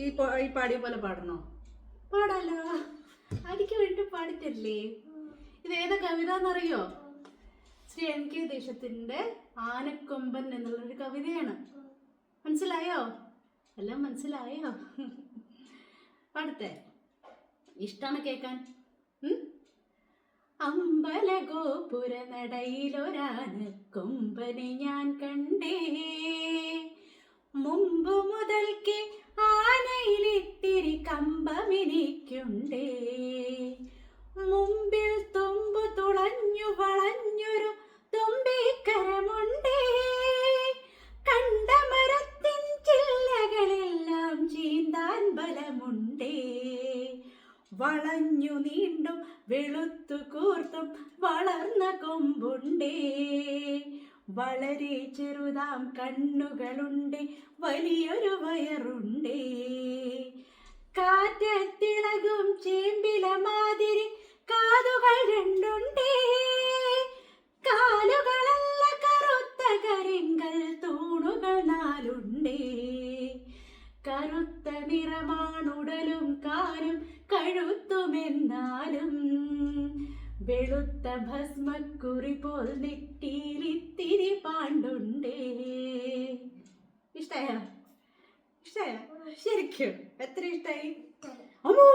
ഈ ഈ പാടിയ പോലെ പാടണോ? പാടാലോ അടിക്ക് വേണ്ടി പാടിട്ടല്ലേ? ഇത് ഏതാ കവിത എന്നറിയോ ശ്രീ എൻ കെ ദേശത്തിന്റെ ആനക്കൊമ്പൻ എന്നുള്ളൊരു കവിതയാണ്. മനസ്സിലായോ? എല്ലാം മനസ്സിലായോ? പാടത്തെ ഇഷ്ടാണ് കേക്കാൻ അമ്പല ഗോപുര നടയിലൊരാനക്കൊമ്പനെ ഞാൻ കണ്ടേ. മുമ്പ് മുതൽക്ക് വളഞ്ഞു നീണ്ടും വെളുത്തു കൂർത്തും വളർന്ന കൊമ്പുണ്ടേ. വളരെ ചെറുതാം കണ്ണുകളുണ്ട് വലിയൊരു വയറുണ്ടേ. കാറ്റത്തിളകും ചേമ്പില മാതിരി കാതുകൾ രണ്ടുണ്ട്. കാലുകളല്ല കറുത്ത കരിങ്കൽ തൂണുകൾ നാലുണ്ടേ. കറുത്ത നിറമാണുടലും കാലും കഴുത്തുമെന്നാലും വെളുത്ത ഭസ്മക്കുറി പോൽ നെറ്റിയിലിത്തിരി പാണ്ടുണ്ടേ. ഇഷ്ടയാ? ഇഷ്ടയാ? ശരിക്കും എത്ര ഇഷ്ടായി. അമ്മോ.